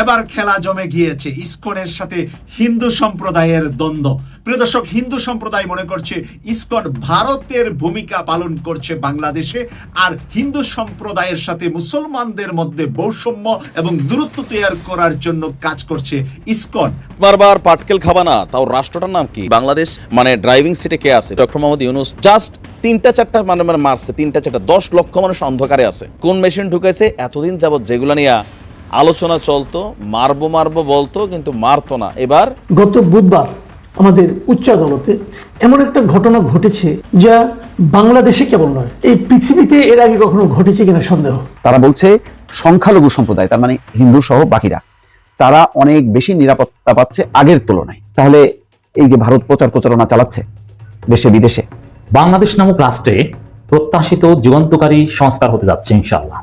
এবার খেলা জমে গিয়েছে। ইসকনের সাথে হিন্দু সম্প্রদায়ের দ্বন্দ্ব। প্রিয় দর্শক, হিন্দু সম্প্রদায় মনে করছে ইসকন ভারতের ভূমিকা পালন করছে বাংলাদেশে, আর হিন্দু সম্প্রদায়ের সাথে মুসলমানদের মধ্যে বৈষম্য এবং দূরত্ব তৈরি করার জন্য কাজ করছে ইসকন। বারবার পাটকেল খাবা না, তাও রাষ্ট্রটার নাম কি? বাংলাদেশ মানে ড্রাইভিং সিটে কে আছে? ডক্টর মোহাম্মদ ইউনুস জাস্ট তিনটা চারটা মানে মানে মারছে, তিনটা চারটা, দশ লক্ষ মানুষ অন্ধকারে আছে। কোন মেশিন ঢুকেছে, এতদিন যাবত যেগুলো নিয়ে আলোচনা চলতো মারবো মারবো বলতো কিন্তু মারতো না। এবার গত বুধবার আমাদের উচ্চ আদালতে এমন একটা ঘটনা ঘটেছে যা বাংলাদেশে কেবল নয় এই পৃথিবীতে এর আগে কখনো ঘটেছে কিনা সন্দেহ। তারা বলছে সংখ্যালঘু সম্প্রদায় তার মানে হিন্দু সহ বাকিরা তারা অনেক বেশি নিরাপত্তা পাচ্ছে আগের তুলনায়। তাহলে এই যে ভারত প্রচার প্রচারণা চালাচ্ছে দেশে বিদেশে বাংলাদেশ নামক রাষ্ট্রে প্রত্যাশিত যুগান্তকারী সংস্কার হতে যাচ্ছে ইনশাল্লাহ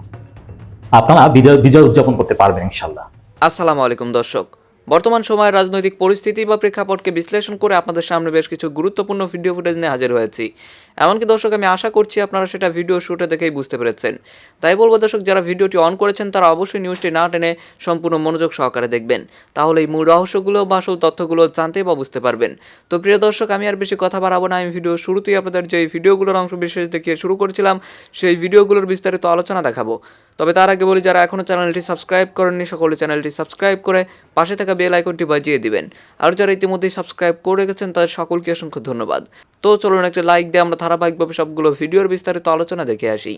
আপনারা বিজয় উদযাপন করতে পারবেন ইনশাল্লাহ। আসসালামু আলাইকুম দর্শক। বর্তমান সময়ের রাজনৈতিক পরিস্থিতি বা প্রেক্ষাপটকে বিশ্লেষণ করে আপনাদের সামনে বেশ কিছু গুরুত্বপূর্ণ ভিডিও ফুটেজ নিয়ে হাজির হয়েছি। এমনকি দর্শক, আমি আশা করছি আপনারা সেটা ভিডিও শুটে দেখেই বুঝতে পেরেছেন। তাই বলব দর্শক, যারা ভিডিওটি অন করেছেন, তারা অবশ্যই নিউজটি না টেনে সম্পূর্ণ মনোযোগ সহকারে দেখবেন। তাহলে এই মূল রহস্যগুলো বা আসল তথ্যগুলো জানতে বা বুঝতে পারবেন। তো প্রিয় দর্শক, আমি আর বেশি কথা বাড়াবো না। আমি ভিডিও শুরুতেই আপনাদের যে ভিডিওগুলোর অংশ বিশেষ দেখিয়ে শুরু করেছিলাম, সেই ভিডিওগুলোর বিস্তারিত আলোচনা দেখাবো। তবে তার আগে বলি, যারা এখনও চ্যানেলটি সাবস্ক্রাইব করেননি, সকলে চ্যানেলটি সাবস্ক্রাইব করে পাশে থাকা বেল আইকনটি বাজিয়ে দিবেন। আর যারা ইতিমধ্যেই সাবস্ক্রাইব করে গেছেন তাদের সকলকে অসংখ্য ধন্যবাদ। তো চলুন একটা লাইক দিয়ে আমরা ধারাবাহিকভাবে সবগুলো ভিডিওর বিস্তারিত আলোচনা দেখে আসি।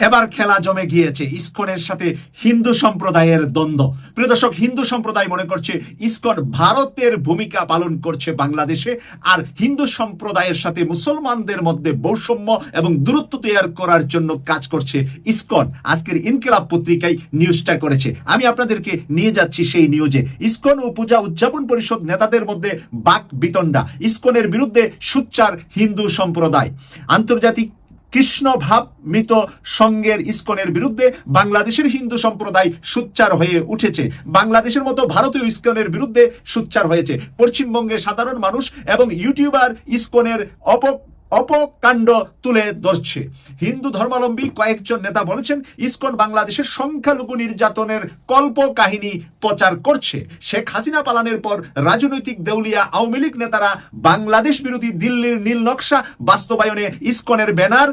এবার খেলা জমে গিয়েছে। ইসকনের সাথে হিন্দু সম্প্রদায়ের দ্বন্দ্ব। প্রিয় দর্শক, হিন্দু সম্প্রদায় মনে করছে ইসকন ভারতের ভূমিকা পালন করছে বাংলাদেশে আর হিন্দু সম্প্রদায়ের সাথে মুসলমানদের মধ্যে বৈষম্য এবং দূরত্ব তৈরি করার জন্য কাজ করছে ইসকন। আজকের ইনকিলাব পত্রিকায় নিউজটা করেছে। আমি আপনাদেরকে নিয়ে যাচ্ছি সেই নিউজে ইসকন ও পূজা উদযাপন পরিষদ নেতাদের মধ্যে বাক বিতণ্ডা। ইসকনের বিরুদ্ধে সুচ্চার হিন্দু সম্প্রদায়। আন্তর্জাতিক কৃষ্ণ ভাব মৃত সঙ্গের ইস্কনের বিরুদ্ধে বাংলাদেশের হিন্দু সম্প্রদায় সুচ্চার হয়ে উঠেছে। বাংলাদেশের মতো ভারতীয় ইস্কনের বিরুদ্ধে সুচ্চার হয়েছে। পশ্চিমবঙ্গের সাধারণ মানুষ এবং ইউটিউবার ইস্কনের অপ অপকাণ্ড তুলে ধরছে। হিন্দু ধর্মাবলম্বী কয়েকজন নেতা বলেছেন, ইসকন বাংলাদেশের সংখ্যালঘু নির্যাতনের কল্প কাহিনী প্রচার করছে। শেখ হাসিনা পালানের পর রাজনৈতিক দেউলিয়া আওয়ামী লীগ নেতারা বাংলাদেশ বিরোধী দিল্লির নীল নকশা বাস্তবায়নে ইসকনের ব্যানার,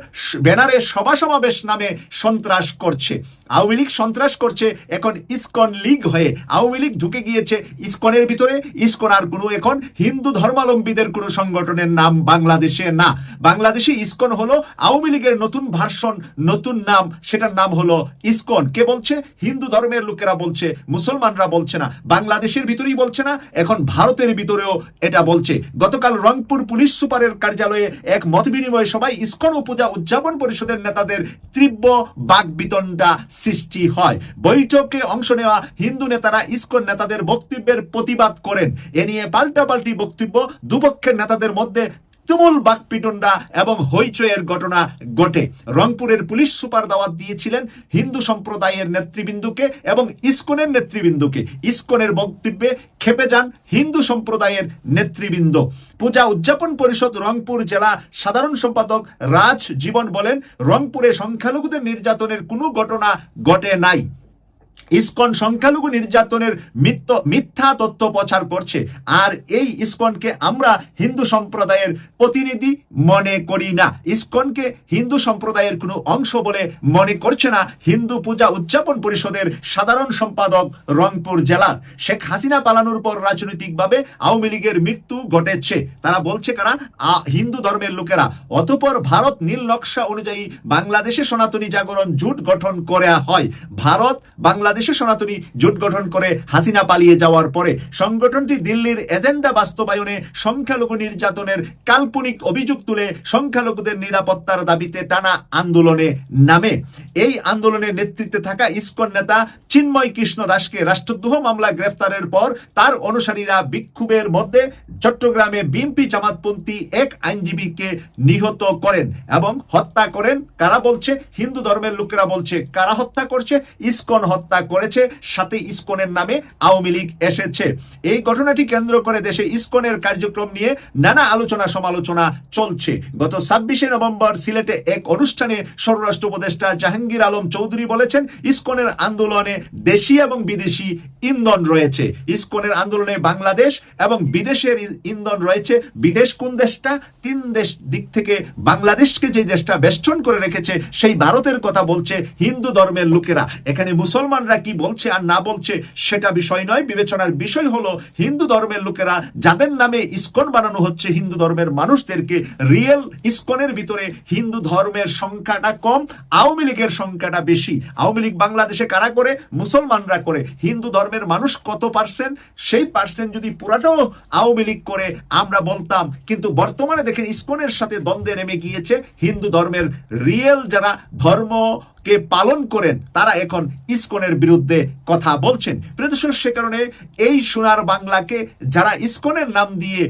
ব্যানারে সভা সমাবেশ নামে সন্ত্রাস করছে। আওয়ামী লীগ সন্ত্রাস করছে, এখন ইসকন লীগ হয়ে আওয়ামী লীগ ঢুকে গিয়েছে ইসকনের ভিতরে। ইসকন আর কোনো এখন হিন্দু ধর্মাবলম্বীদের কোনো সংগঠনের নাম বাংলাদেশে না। বাংলাদেশে ইসকন হলো আওয়ামী লীগের নতুন ভার্সন, নতুন নাম, সেটার নাম হলো ইসকন। কে বলছে? হিন্দু ধর্মের লোকেরা বলছে, মুসলমানরা বলছে না। বাংলাদেশের ভিতরেই বলছে না, এখন ভারতের ভিতরেও এটা বলছে। গতকাল রংপুর পুলিশ সুপারের কার্যালয়ে এক মত বিনিময় সভায় ইসকন উপজা উদযাপন পরিষদের নেতাদের তীব্র বাগবিতণ্ডা সৃষ্টি হয়। বৈঠকে অংশ নেওয়া হিন্দু নেতারা ইসকন নেতাদের বক্তব্যের প্রতিবাদ করেন। এ নিয়ে পাল্টাপাল্টি বক্তব্য দুপক্ষের নেতাদের মধ্যে তুমুল বাকপিটন্ডা এবং হইচয়ের ঘটনা ঘটে। রংপুরের পুলিশ সুপার দাওয়াত দিয়েছিলেন হিন্দু সম্প্রদায়ের নেতৃবৃন্দুকে এবং ইস্কনের নেতৃবৃন্দুকে। ইস্কনের বক্তব্যে খেপে যান হিন্দু সম্প্রদায়ের নেতৃবৃন্দ। পূজা উদযাপন পরিষদ রংপুর জেলা সাধারণ সম্পাদক রাজ জীবন বলেন, রংপুরে সংখ্যালঘুদের নির্যাতনের কোনো ঘটনা ঘটে নাই। ইসকন সংখ্যালঘু নির্যাতনের মিথ্য মিথ্যা তথ্য প্রচার করছে। আর এই ইসকনকে আমরা হিন্দু সম্প্রদায়ের প্রতিনিধি মনে করি না। ইসকনকে হিন্দু সম্প্রদায়ের কোনো অংশ বলে মনে করছে না। হিন্দু পূজা উদযাপন পরিষদের সাধারণ সম্পাদক রংপুর জেলার। শেখ হাসিনা পালানোর পর রাজনৈতিকভাবে আওয়ামী লীগের মৃত্যু ঘটেছে। তারা বলছে কারা? হিন্দু ধর্মের লোকেরা। অতপর ভারত নীল নকশা অনুযায়ী বাংলাদেশে সনাতনী জাগরণ জোট গঠন করা হয়। ভারত বাংলাদেশে সনাতনী জোট গঠন করে হাসিনা পালিয়ে যাওয়ার পরে সংগঠনটি দিল্লির এজেন্ডা বাস্তবায়নে সংখ্যালঘু নির্যাতনের কাল্পনিক অভিযোগ তুলে সংখ্যালঘুদের নিরাপত্তার দাবিতে টানা আন্দোলনে নামে। এই আন্দোলনের নেতৃত্বে থাকা ইসকন নেতা চিন্ময় কৃষ্ণ দাসকে রাষ্ট্রদ্রোহ মামলা গ্রেফতারের পর তার অনুসারীরা বিক্ষোভের মধ্যে চট্টগ্রামে বিএনপি জামাতপন্থী এক আইনজীবীকে নিহত করেন এবং হত্যা করেন। কারা বলছে? হিন্দু ধর্মের লোকেরা বলছে, কারা হত্যা করছে? ইসকন হত্যা করেছে, সাথে ইসকনের নামে আওয়ামী লীগ এসেছে। এই ঘটনাটি কেন্দ্র করে দেশে ইসকনের কার্যক্রম নিয়ে নানা আলোচনা সমালোচনা চলছে। গত ছাব্বিশে নভেম্বর সিলেটে এক অনুষ্ঠানে স্বরাষ্ট্র উপদেষ্টা জাহাঙ্গীর আলম চৌধুরী বলেছেন, ইসকনের আন্দোলনে দেশি এবং বিদেশি ইন্ধন রয়েছে। ইসকনের আন্দোলনে বাংলাদেশ এবং বিদেশের ইন্ধন রয়েছে। বিদেশ কোন দেশটা? তিন দেশ দিক থেকে বাংলাদেশকে যে দেশটা বেষ্টন করে রেখেছে, সেই ভারতের কথা বলছে হিন্দু ধর্মের লোকেরা। এখানে মুসলমানরা কি বলছে আর না বলছে সেটা বিষয় নয়। বিবেচনার বিষয় হলো, হিন্দু ধর্মের লোকেরা যাদের নামে ইস্কন বানানো হচ্ছে, হিন্দু ধর্মের মানুষদেরকে রিয়েল ইস্কনের ভিতরে হিন্দু ধর্মের সংখ্যাটা কম, আওয়ামী লীগের সংখ্যাটা বেশি। আওয়ামী লীগ বাংলাদেশে কারা করে? মুসলমানরা করে। হিন্দু ধর্মের মানুষ কত পার্সেন্ট সেই পার্সেন্ট যদি পুরাটাও আওয়ামী লীগ করে, আমরা বলতাম, কিন্তু বর্তমানে দেখেন ইস্কনের সাথে দ্বন্দ্বে নেমে গিয়েছে। হিন্দু ধর্মের রিয়েল যারা ধর্ম কে পালন করেন, তারা এখন ইসকনের বিরুদ্ধে কথা বলছেন। প্রিয়দর্শক সে কারণে এই সোনার বাংলাকে যারা ইসকনের নাম দিয়ে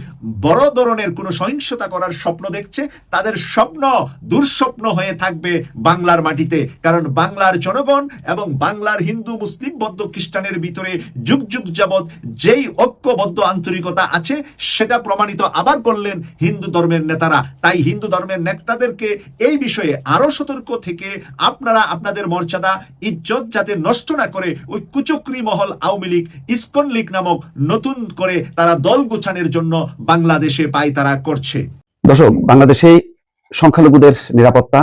বড় ধরনের কোনো সহিংসতা করার স্বপ্ন দেখছে, তাদের স্বপ্ন দুঃস্বপ্ন হয়ে থাকবে বাংলার মাটিতে। কারণ বাংলার জনগণ এবং বাংলার হিন্দু, মুসলিম, বৌদ্ধ খ্রিস্টানের ভিতরে যুগ যুগ যাবৎ যেই ঐক্যবদ্ধ আন্তরিকতা আছে, সেটা প্রমাণিত আবার করলেন হিন্দু ধর্মের নেতারা। তাই হিন্দু ধর্মের নেতাদেরকে এই বিষয়ে আরও সতর্ক থেকে আপনারা আপনাদের মর্যাদা, ইজ্জত যাতে নষ্ট না করে ওই কুচক্রি মহল আওয়ামী লীগ, ইসকন লীগ নামক নতুন করে তারা দল গোছানোর জন্য বাংলাদেশে পায়তারা করছে। দর্শক, বাংলাদেশে সংখ্যালঘুদের নিরাপত্তা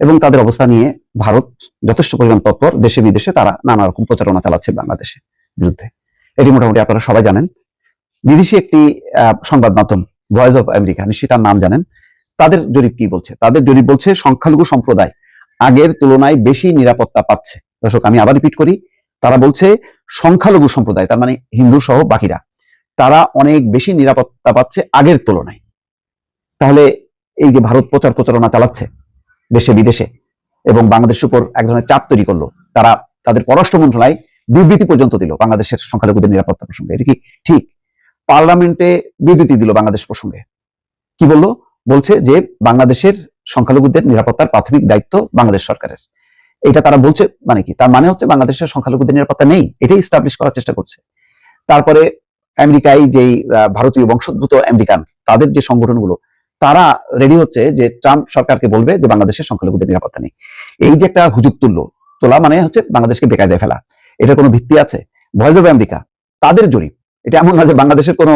এবং তাদের অবস্থা নিয়ে ভারত যথেষ্ট পরিমাণ তৎপর। দেশে বিদেশে তারা নানা রকম প্রচারণা চালাচ্ছে বাংলাদেশের বিরুদ্ধে। এটি মোটামুটি আপনারা সবাই জানেন। বিদেশি একটি সংবাদ মাধ্যম ভয়েস অফ আমেরিকা নিশ্চয়ই তার নাম জানেন। তাদের জরিপ কি বলছে? তাদের জরিপ বলছে, সংখ্যালঘু সম্প্রদায় আগের তুলনায় বেশি নিরাপত্তা পাচ্ছে। দর্শক, আমি আবার রিপিট করি, তারা বলছে সংখ্যালঘু সম্প্রদায়, তার মানে হিন্দু সহ বাকিরা, তারা অনেক বেশি নিরাপত্তা পাচ্ছে আগের তুলনায়। তাহলে এই যে ভারত প্রচার প্রচারণা চালাচ্ছে দেশে বিদেশে, এবং বাংলাদেশের উপর এক ধরনের চাপ তৈরি করল, তারা তাদের পররাষ্ট্র মন্ত্রণালয় বিবৃতি পর্যন্ত দিল বাংলাদেশের সংখ্যালঘুদের নিরাপত্তা প্রসঙ্গে। এটা কি ঠিক? পার্লামেন্টে বিবৃতি দিল বাংলাদেশ প্রসঙ্গে। কি বলল? বলছে যে বাংলাদেশের সংখ্যালঘুদের নিরাপত্তার প্রাথমিক দায়িত্ব বাংলাদেশ সরকারের। এটা তারা বলছে মানে কি? তার মানে হচ্ছে বাংলাদেশের সংখ্যালঘুদের নিরাপত্তা নেই, এটাই স্টাবলিশ করার চেষ্টা করছে। তারপরে আমেরিকায় যেই ভারতীয় বংশোদ্ভূত আমেরিকান, তাদের যে সংগঠনগুলো, তারা রেডি হচ্ছে যে ট্রাম্প সরকারকে বলবে যে বাংলাদেশের সংখ্যালঘুদের নিরাপত্তা নেই। এই যে একটা হুজুক তুললো, তোলা মানে হচ্ছে বাংলাদেশকে বেকায়দায় ফেলা। এটার কোনো ভিত্তি আছে? ভয়েস অফ আমেরিকা তাদের জরিপ। এটা এমন না যে বাংলাদেশের কোনো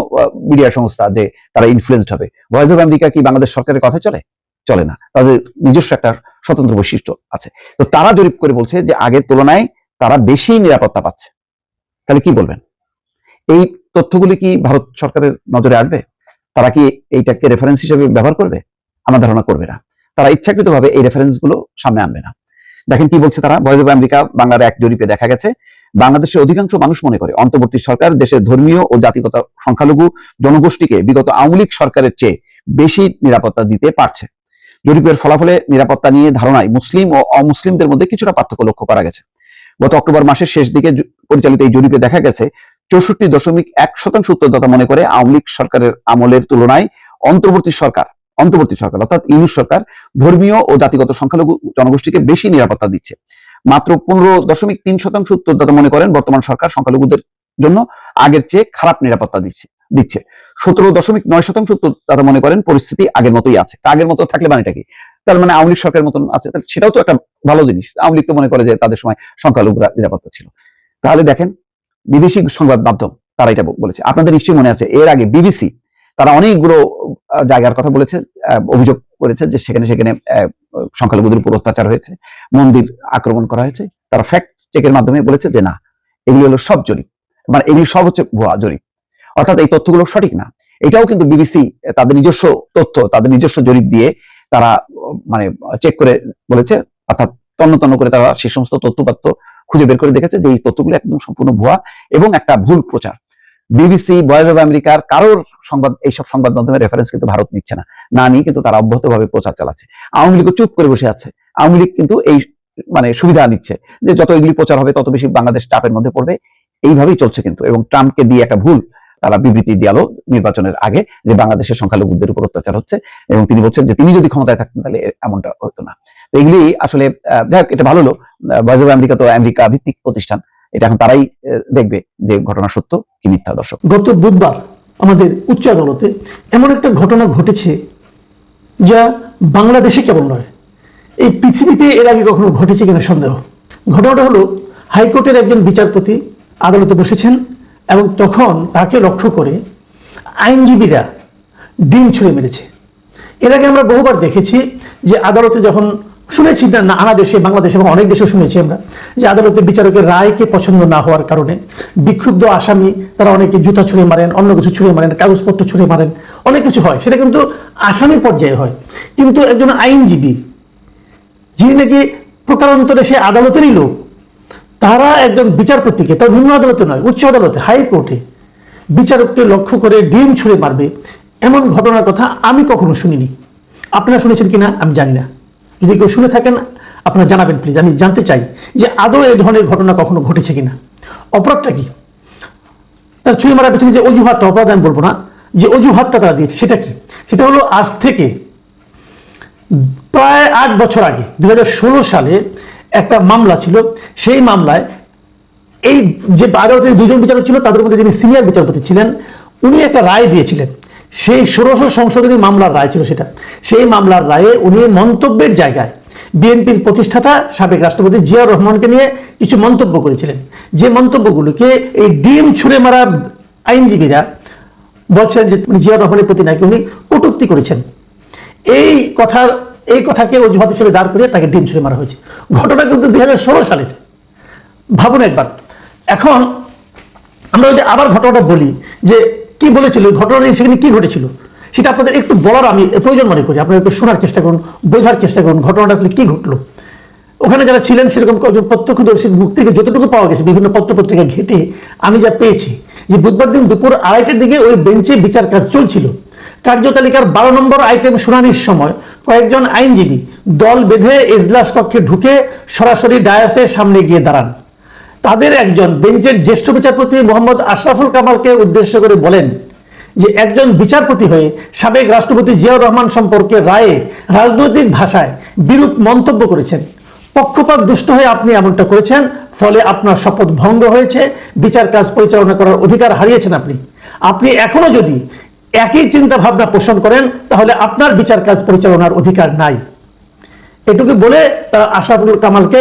মিডিয়া সংস্থা যে তারা ইনফ্লুয়েন্সড হবে। ভয়েস অফ আমেরিকা কি বাংলাদেশ সরকারের কথা চলে? চলে না। তাদের নিজস্ব একটা স্বতন্ত্র বৈশিষ্ট্য আছে। তো তারা জরিপ করে বলছে যে, আগের তুলনায় তারা বেশি নিরাপত্তা পাচ্ছে। তাহলে কি বলবেন? এই তথ্যগুলি কি ভারত সরকারের নজরে আসবে? তারা কি এইটাকে রেফারেন্স হিসেবে ব্যবহার করবে? আমার ধারণা করবে না। তারা ইচ্ছাকৃতভাবে এই রেফারেন্সগুলো সামনে আনবে না। দেখেন কি বলছে তারা? অফ আমেরিকা, বাংলার এক জরিপে দেখা গেছে, বাংলাদেশের অধিকাংশ মানুষ মনে করে, অন্তর্বর্তী সরকার দেশের ধর্মীয় ও জাতিগত সংখ্যালঘু জনগোষ্ঠীকে বিগত আওয়ামী লীগ সরকারের চেয়ে বেশি নিরাপত্তা দিতে পারছে। জরিপের ফলাফলে নিরাপত্তা নিয়ে ধারণায় মুসলিম ও অমুসলিমদের মধ্যে কিছুটা পার্থক্য লক্ষ্য করা গেছে। গত অক্টোবর মাসের শেষ দিকে পরিচালিত এই জরিপে দেখা গেছে, চৌষট্টি দশমিক এক শতাংশ উত্তরদাতা মনে করে আওয়ামী লীগ সরকারের আমলের তুলনায় অন্তর্বর্তী সরকার অন্তর্বর্তী সরকার, অর্থাৎ ইউনুস সরকার ধর্মীয় ও জাতিগত সংখ্যালঘু জনগোষ্ঠীকে বেশি নিরাপত্তা দিচ্ছে। মাত্র পনেরো দশমিক তিন শতাংশ উত্তরদাতা মনে করেন বর্তমান সরকার সংখ্যালঘুদের জন্য আগের চেয়ে খারাপ নিরাপত্তা দিচ্ছে। দিচ্ছে। সতেরো দশমিক নয় শতাংশ উত্তরদাতা মনে করেন পরিস্থিতি আগের মতোই আছে। আগের মতো থাকলে মানেটা কি? তার মানে আওয়ামী লীগ সরকারের মতন আছে। সেটাও তো একটা ভালো জিনিস। আওয়ামী লীগ তো মনে করে যে তাদের সময় সংখ্যালঘুরা নিরাপত্তা ছিল। তাহলে দেখেন, বিদেশি সংবাদ মাধ্যম, তারা এটা বলেছে। আপনাদের নিশ্চয়ই মনে আছে, এর আগে বিবিসি, তারা অনেকগুলো জায়গার কথা বলেছে অভিযোগ করেছে যে সেখানে সেখানে সংখ্যালঘুদের উপর অত্যাচার হয়েছে, মন্দির আক্রমণ করা হয়েছে। তারা ফ্যাক্ট চেকের মাধ্যমে বলেছে যে না, এগুলি হলো সব জরিপ। মানে এগুলি সব হচ্ছে ভুয়া জরিপ। অর্থাৎ এই তথ্যগুলো সঠিক না। এটাও কিন্তু বিবিসি তাদের নিজস্ব তথ্য, তাদের নিজস্ব জরিপ দিয়ে তারা মানে চেক করে বলেছে। অর্থাৎ তন্ন তন্ন করে তারা সে সমস্ত তথ্যপাত্র খুঁজে বের করে দেখেছে যে এই তথ্যগুলো একদম সম্পূর্ণ ভুয়া এবং একটা ভুল প্রচার। বিবিসি ভয়েস অফ আমেরিকার কারোর সংবাদ, এইসব সংবাদ মাধ্যমের রেফারেন্স কিন্তু ভারত নিচ্ছে না। না নিয়ে কিন্তু তারা অব্যাহতভাবে প্রচার চালাচ্ছে। আওয়ামী লীগও চুপ করে বসে আছে। আওয়ামী লীগ কিন্তু এই মানে সুবিধা নিচ্ছে যে যত এগুলি প্রচার হবে, তত বেশি বাংলাদেশ চাপের মধ্যে পড়বে। এইভাবেই চলছে কিন্তু এবং ট্রাম্পকে দিয়ে একটা ভুল তারা বিবৃতি দিয়ালো নির্বাচনের আগে যে বাংলাদেশের সংখ্যালঘুদের উপর অত্যাচার হচ্ছে এবং তিনি বলছেন যে তিনি যদি ক্ষমতায় থাকতেন তাহলে এমনটা হতো না। তো এগুলি আসলে যাই এটা ভালো হলো। অফ আমেরিকা তো আমেরিকা ভিত্তিক প্রতিষ্ঠান। এটা এখন তারাই দেখবে যে ঘটনা সত্য কি মিথ্যা, দর্শক। গত বুধবার আমাদের উচ্চ আদালতে এমন একটা ঘটনা ঘটেছে যা বাংলাদেশে কেবল নয়, এই পৃথিবীতে এর আগে কখনো ঘটেছে কিনা সন্দেহ। ঘটনাটা হলো হাইকোর্টের একজন বিচারপতি আদালতে বসেছেন। এবং তখন তাকে লক্ষ্য করে আইনজীবীরা ডিম ছুঁড়ে মেরেছে। এর আগে আমরা বহুবার দেখেছি যে আদালতে যখন শুনেছি, না নানা দেশে, বাংলাদেশে এবং অনেক দেশে শুনেছি আমরা যে আদালতে বিচারকের রায়কে পছন্দ না হওয়ার কারণে বিক্ষুব্ধ আসামি, তারা অনেকে জুতা ছুঁড়ে মারেন, অন্য কিছু ছুঁড়ে মারেন, কাগজপত্র ছুঁড়ে মারেন, অনেক কিছু হয়। সেটা কিন্তু আসামি পর্যায়ে হয়। কিন্তু একজন আইনজীবী, যিনি নাকি প্রকারান্তরে সে আদালতেরই লোক তারা একজন বিচারপতিকে তার নিম্ন আদালতে নয়, উচ্চ আদালতে, হাইকোর্টে বিচারককে লক্ষ্য করে ডিম ছুঁড়ে মারবে এমন ঘটনার কথা আমি কখনো শুনিনি। আপনারা শুনেছেন কিনা আমি জানি না। যদি কেউ শুনে থাকেন, আপনারা জানাবেন প্লিজ আমি জানতে চাই যে আদৌ এই ধরনের ঘটনা কখনো ঘটেছে কিনা। অপরাধটা কি? তার ছুঁড়ে মারার পেছনে যে অজুহাতটা, অপরাধ আমি বলব না, যে অজুহাতটা তারা দিয়েছে, সেটা কি? সেটা হলো আজ থেকে প্রায় আট বছর আগে, দুই হাজার ষোলো সালে একটা মামলা ছিল। সেই মামলায় এই যে আদালতে দুজন বিচারক ছিল, তাদের মধ্যে যিনি সিনিয়র বিচারপতি ছিলেন, উনি একটা রায় দিয়েছিলেন। সেই ষোড়শ সংশোধনী মামলার রায় ছিল সেটা। সেই মামলার রায়ে উনি মন্তব্যের জায়গায় বিএনপির প্রতিষ্ঠাতা সাবেক রাষ্ট্রপতি জিয়া রহমানকে নিয়ে কিছু মন্তব্য করেছিলেন। যে মন্তব্যগুলোকে এই ডিম ছুঁড়ে মারা আইনজীবীরা বলছেন যে জিয়া রহমানের প্রতি নাকি উনি কটূক্তি করেছেন। এই কথার এই কথাকে অজুহাত হিসেবে দাঁড় করিয়ে তাকে ডিম ছুঁড়ে মারা হয়েছে। ঘটনা কিন্তু দুই হাজার ষোলো সালের। ভাবুন একবার। এখন আমরা যদি আবার ঘটনাটা বলি, যে কি বলেছিল ঘটনাটা সেখানে কি ঘটেছিল, সেটা আপনাদের একটু বলার আমি প্রয়োজন মনে করি। আপনারা একটু শোনার চেষ্টা করুন, বোঝার চেষ্টা করুন ঘটনাটা আসলে কি ঘটলো। ওখানে যারা ছিলেন সেরকম কয়েকজন প্রত্যক্ষদর্শীর মুখ থেকে যতটুকু পাওয়া গেছে, বিভিন্ন পত্রপত্রিকা ঘেটে, আমি যা পেয়েছি, যে বুধবার দিন দুপুর আড়াইটার দিকে ওই বেঞ্চে বিচার কাজ চলছিল। কার্যতালিকার বারো নম্বর আইটেম শুনানির সময় কয়েকজন আইনজীবী দল বেঁধে এজলাস কক্ষে ঢুকে সরাসরি ডায়াসের সামনে গিয়ে দাঁড়ান। তাদের একজন বেঞ্চের জ্যেষ্ঠ বিচারপতি মোহাম্মদ আশরাফুল কামালকে উদ্দেশ্য করে বলেন যে একজন বিচারপতি হয়ে সাবেক রাষ্ট্রপতি জিয়াউর রহমান সম্পর্কে রায়ে রাজনৈতিক ভাষায় বিরূপ মন্তব্য করেছেন। পক্ষপাত দুষ্ট হয়ে আপনি এমনটা করেছেন, ফলে আপনার শপথ ভঙ্গ হয়েছে, বিচার কাজ পরিচালনা করার অধিকার হারিয়েছেন আপনি। আপনি এখনও যদি একই চিন্তা ভাবনা পোষণ করেন, তাহলে আপনার বিচার কাজ পরিচালনার অধিকার নাই। এটুকু বলে তারা আশরাফুল কামালকে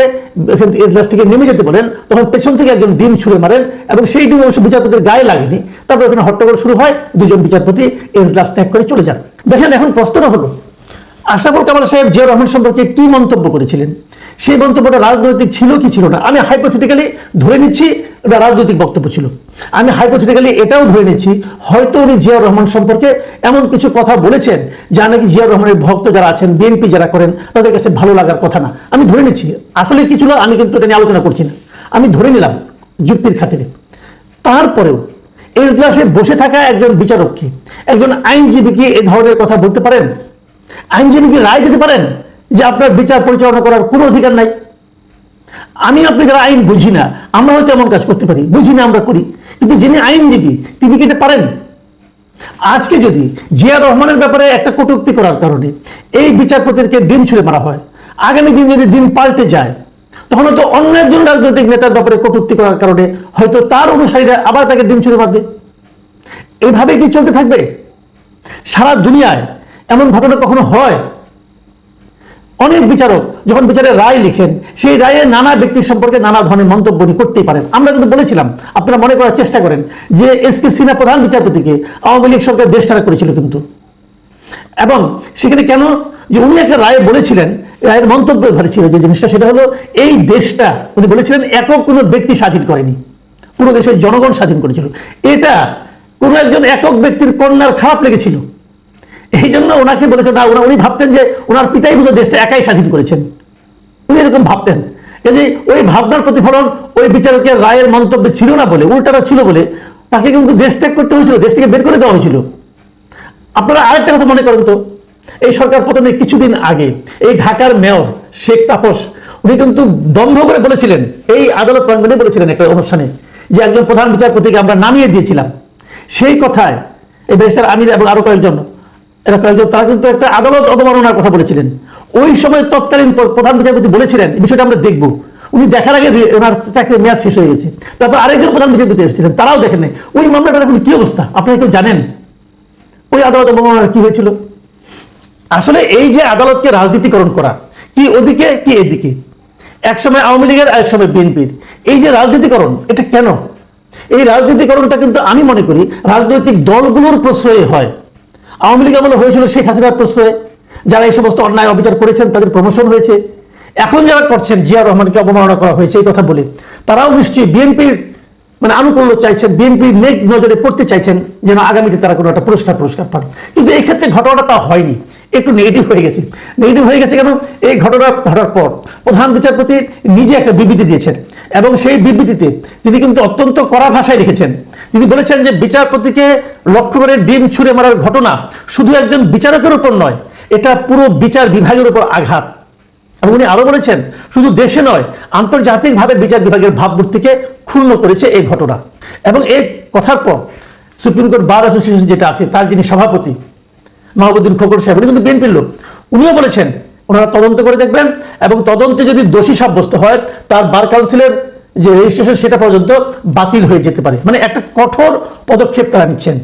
এখান এজলাস থেকে নেমে যেতে বলেন, তখন পেছন থেকে একজন ডিম ছুঁড়ে মারেন এবং সেই ডিম অবশ্য বিচারপতির গায়ে লাগেনি। তারপর এখানে হট্টগোল শুরু হয়, দুজন বিচারপতি এজলাস ত্যাগ করে চলে যান। দেখেন এখন প্রশ্নটা হলো আশরাফুল কামাল সাহেব জিয়া রহমান সম্পর্কে কি মন্তব্য করেছিলেন? সেই মন্তব্যটা রাজনৈতিক ছিল কি ছিল না? আমি হাইপোথেটিক্যালি ধরে নিচ্ছি এটা রাজনৈতিক বক্তব্য ছিল। আমি হাইপোথেটিক্যালি এটাও ধরে নিচ্ছি, হয়তো উনি জিয়াউর রহমান সম্পর্কে এমন কিছু কথা বলেছেন যা নাকি জিয়াউর রহমানের ভক্ত যারা আছেন, বিএনপি যারা করেন, তাদের কাছে ভালো লাগার কথা না। আমি ধরে নিচ্ছি, আসলে কি ছিল আমি কিন্তু এটা নিয়ে আলোচনা করছি না। আমি ধরে নিলাম যুক্তির খাতিরে। তারপরেও এজলাসে বসে থাকা একজন বিচারককে, একজন আইনজীবী কি এ ধরনের কথা বলতে পারেন? আইনজীবী কি রায় দিতে পারেন যে আপনার বিচার পরিচালনা করার কোনো অধিকার নাই? আমি আপনি যারা আইন বুঝি না, আমরা হয়তো এমন কাজ করতে পারি, বুঝি না আমরা করি। কিন্তু যিনি আইনজীবী, তিনি কি এটা পারেন? আজকে যদি জিয়া রহমানের ব্যাপারে একটা কটূক্তি করার কারণে এই বিচারপতিকে ডিম ছুঁড়ে মারা হয়, আগামী দিন যদি দিন পাল্টে যায়, তখন হয়তো অন্য একজন রাজনৈতিক নেতার ব্যাপারে কটূক্তি করার কারণে হয়তো তার অনুসারীরা আবার তাকে ডিম ছুঁড়ে মারবে। এইভাবে কি চলতে থাকবে? সারা দুনিয়ায় এমন ঘটনা কখনো হয়? অনেক বিচারক যখন বিচারের রায় লিখেন, সেই রায়ে নানা ব্যক্তির সম্পর্কে নানা ধরনের মন্তব্য উনি করতেই পারেন। আমরা কিন্তু বলেছিলাম, আপনারা মনে করার চেষ্টা করেন যে এস কে সিনহা প্রধান বিচারপতিকে আওয়ামী লীগ সরকার দেশ ছাড়া করেছিল কিন্তু। এবং সেখানে কেন? যে উনি একটা রায়ে বলেছিলেন, রায়ের মন্তব্য ঘরে ছিল যে জিনিসটা, সেটা হলো এই দেশটা, উনি বলেছিলেন একক কোনো ব্যক্তি স্বাধীন করেনি। পুরো দেশের জনগণ স্বাধীন করেছিল। এটা কোনো একজন একক ব্যক্তির কন্যার খারাপ লেগেছিল। এই জন্য ওনাকে বলেছেন, না উনি ভাবতেন যে ওনার পিতাই বুঝে দেশটা একাই স্বাধীন করেছেন। উনি এরকম ভাবতেন। যে ওই ভাবনার প্রতিফলন ওই বিচারকের রায়ের মন্তব্য ছিল না বলে, উল্টাটা ছিল বলে, তাকে কিন্তু দেশ ত্যাগ করতে হয়েছিল দেশ থেকে বের করে দেওয়া হয়েছিল। আপনারা আরেকটা কথা মনে করেন তো, এই সরকার পতনের কিছুদিন আগে এই ঢাকার মেয়র শেখ তাপস, উনি কিন্তু দম্ভ করে বলেছিলেন, এই আদালত প্রাঙ্গণে বলেছিলেন একটা অনুষ্ঠানে, যে একজন প্রধান বিচারপতিকে আমরা নামিয়ে দিয়েছিলাম। সেই কথায় এই ব্যারিস্টার আমির এবং আরও কয়েকজন তারা কিন্তু একটা আদালত অবমাননার কথা বলেছিলেন। ওই সময় তৎকালীন প্রধান বিচারপতি বলেছিলেন, এই বিষয়টা আমরা দেখব। উনি দেখার আগে ওনার চাকরির মেয়াদ শেষ হয়ে গেছে। তারপর আরেকজন প্রধান বিচারপতি এসেছিলেন, তারাও দেখেন ওই মামলাটার এখন কি অবস্থা? আপনারা কেউ জানেন? ওই আদালত মামলার কি হয়েছিল? আসলে এই যে আদালতকে রাজনীতিকরণ করা, কি ওদিকে, কি এদিকে? একসময় আওয়ামী লীগের আর এক সময় বিএনপির। এই যে রাজনীতিকরণ, এটা কেন? এই রাজনীতিকরণটা কিন্তু আমি মনে করি, রাজনৈতিক দলগুলোর প্রশ্রয়ে হয়। আওয়ামী লীগ আমলে হয়েছিল শেখ হাসিনার প্রশ্রয়ে। যারা এই সমস্ত অন্যায় অবিচার করেছেন, তাদের প্রমোশন হয়েছে। এখন যারা করছেন জিয়া রহমানকে অবমাননা করা হয়েছে, এই কথা বলে। তারাও নিশ্চয়ই বিএনপির মানে আনুকূল্য চাইছেন, বিএনপি নেক নজরে পড়তে চাইছেন, যেন আগামীতে তারা কোনো একটা পুরস্কার পুরস্কার পান। কিন্তু এই ক্ষেত্রে ঘটনাটা তা হয়নি। একটু নেগেটিভ হয়ে গেছে। নেগেটিভ হয়ে গেছে কেন? এই ঘটনা ঘটার পর প্রধান বিচারপতি নিজে একটা বিবৃতি দিয়েছেন। এবং সেই বিবৃতিতে তিনি কিন্তু অত্যন্ত কড়া ভাষায় লিখেছেন। তিনি বলেছেন যে বিচারপতিকে লক্ষ্য করে ডিম ছুঁড়ে মারার ঘটনা শুধু একজন বিচারকের উপর নয়, এটা পুরো বিচার বিভাগের উপর আঘাত। এবং উনি আরও বলেছেন, শুধু দেশে নয়, আন্তর্জাতিকভাবে বিচার বিভাগের ভাবমূর্তিকে ক্ষুণ্ণ করেছে এই ঘটনা। এবং এই কথার পর সুপ্রিম কোর্ট বার অ্যাসোসিয়েশন যেটা আছে, তার যিনি সভাপতি মাহবুদ্দিন খোকর সাহেব, উনি কিন্তু বিএনপির লোক। উনিও বলেছেন ওনারা তদন্ত করে দেখবেন এবং তদন্তে যদি দোষী সাব্যস্ত হয়, তার বার কাউন্সিলের যে রেজিস্ট্রেশন সেটা পর্যন্ত বাতিল হয়ে যেতে পারে। মানে একটা কঠোর পদক্ষেপ তারা নিচ্ছেন।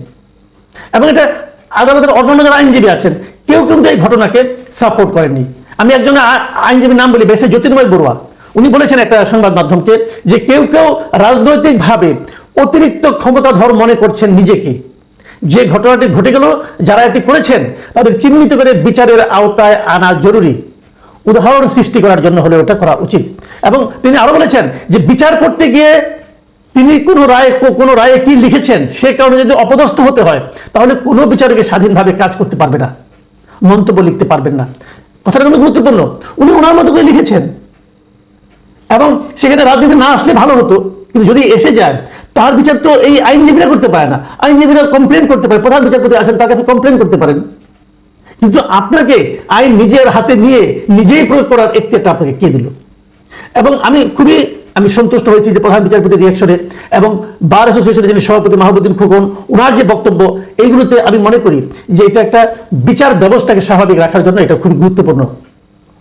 এবং এটা আদালতের অন্যান্য যারা আইনজীবী আছেন, কেউ কিন্তু এই ঘটনাকে সাপোর্ট করেননি। আমি একজন আইনজীবীর নাম বলি, বেশ জ্যোতির্ময় বড়ুয়া। উনি বলেছেন একটা সংবাদ মাধ্যমকে যে কেউ কেউ রাজনৈতিকভাবে অতিরিক্ত ক্ষমতাধর মনে করছেন নিজেকে। যে ঘটনাটি ঘটে গেল, যারা এটি করেছেন, তাদের চিহ্নিত করে বিচারের আওতায় আনা জরুরি। উদাহরণ সৃষ্টি করার জন্য হলে ওটা করা উচিত। এবং তিনি আরও বলেছেন যে বিচার করতে গিয়ে তিনি কোনো রায় কোনো রায়ে কি লিখেছেন, সে কারণে যদি অপদস্থ হতে হয়, তাহলে কোনো বিচারকে স্বাধীনভাবে কাজ করতে পারবে না। মন্তব্য লিখতে পারবেন না। কথাটা কিন্তু গুরুত্বপূর্ণ। উনি ওনার মতো করে লিখেছেন। এবং সেখানে রাজনীতি না আসলে ভালো হতো। কিন্তু যদি এসে যায়, তার বিচার তো এই আইনজীবীরা করতে পারে না। আইনজীবীরা কমপ্লেন করতে পারে, প্রধান বিচারপতি আসেন, তার কাছে কমপ্লেন করতে পারেন। কিন্তু আপনাকে আইন নিজের হাতে নিয়ে নিজেই প্রয়োগ করার একটা আপনাকে কে দিল? এবং আমি খুবই, আমি সন্তুষ্ট হয়েছি যে প্রধান বিচারপতির রিয়াকশনে এবং বার অ্যাসোসিয়েশনের যিনি সভাপতি মাহবুদ্দিন খোকন ওনার যে বক্তব্য, এইগুলোতে আমি মনে করি যে এটা একটা বিচার ব্যবস্থাকে স্বাভাবিক রাখার জন্য এটা খুব গুরুত্বপূর্ণ।